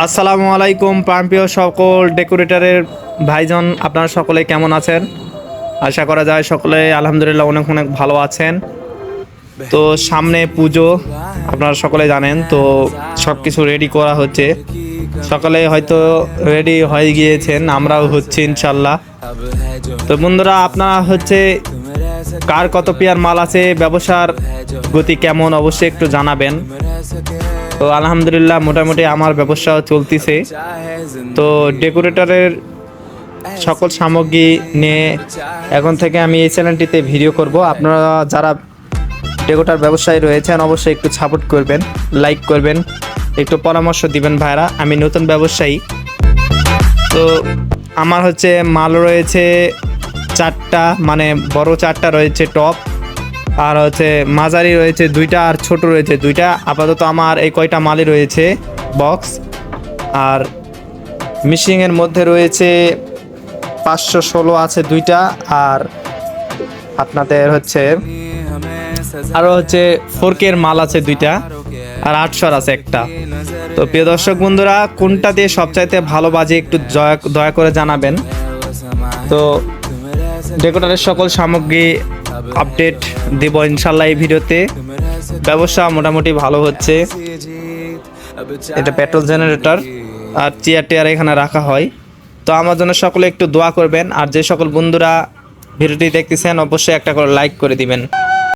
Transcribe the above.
আসসালামু আলাইকুম, প্রাণপ্রিয় সকল ডেকোরেটরের ভাইজন, আপনারা সকলে কেমন আছেন? আশা করা যায় সকলে আলহামদুলিল্লাহ অনেক অনেক ভালো আছেন। তো সামনে পুজো, আপনারা সকলে জানেন, তো সব কিছু রেডি করা হচ্ছে। সকালে হয়তো রেডি হয়ে গিয়েছেন, আমরাও হচ্ছি ইনশাল্লাহ তো বন্ধুরা, আপনারা হচ্ছে কার কত পেয়ার মাল আছে, ব্যবসার গতি কেমন, অবশ্যই একটু জানাবেন। তো আলহামদুলিল্লাহ মোটামুটি আমার ব্যবসাও চলতেছে। তো ডেকোরেটরের সকল সামগ্রী নিয়ে এখন থেকে আমি এই চ্যানেলটিতে ভিডিও করব। আপনারা যারা ডেকোরেটর ব্যবসায়ী রয়েছেন, অবশ্যই একটু সাপোর্ট করবেন লাইক করবেন, একটু পরামর্শ দিবেন ভাইরা, আমি নতুন ব্যবসায়ী। তো আমার হচ্ছে মাল রয়েছে চারটা মানে বড় চারটা রয়েছে টপ আর হচ্ছে মাঝারি রয়েছে দুইটা আর ছোট রয়েছে দুইটা। আপাতত আমার এই কয়টা মালই রয়েছে বক্স আর মিশিংয়ের মধ্যে রয়েছে পাঁচশো ষোলো আছে দুইটা আর আপনাদের হচ্ছে আরও হচ্ছে ফোরকের মাল আছে দুইটা আর আটশোর আছে একটা। তো প্রিয় দর্শক বন্ধুরা, কোনটা দিয়ে সবচাইতে ভালো বাজে একটু দয়া করে জানাবেন। তো ডেকোরেটরের সকল সামগ্রী আপডেট দেব ইনশাল্লাহ এই ভিডিওতে। ব্যবসা মোটামুটি ভালো হচ্ছে। এটা পেট্রোল জেনারেটর আর চেয়ার টেয়ার এখানে রাখা হয়। তো আমার জন্য সকলে একটু দোয়া করবেন। আর যে সকল বন্ধুরা ভিডিওটি দেখতেছেন, অবশ্যই একটা করে লাইক করে দিবেন।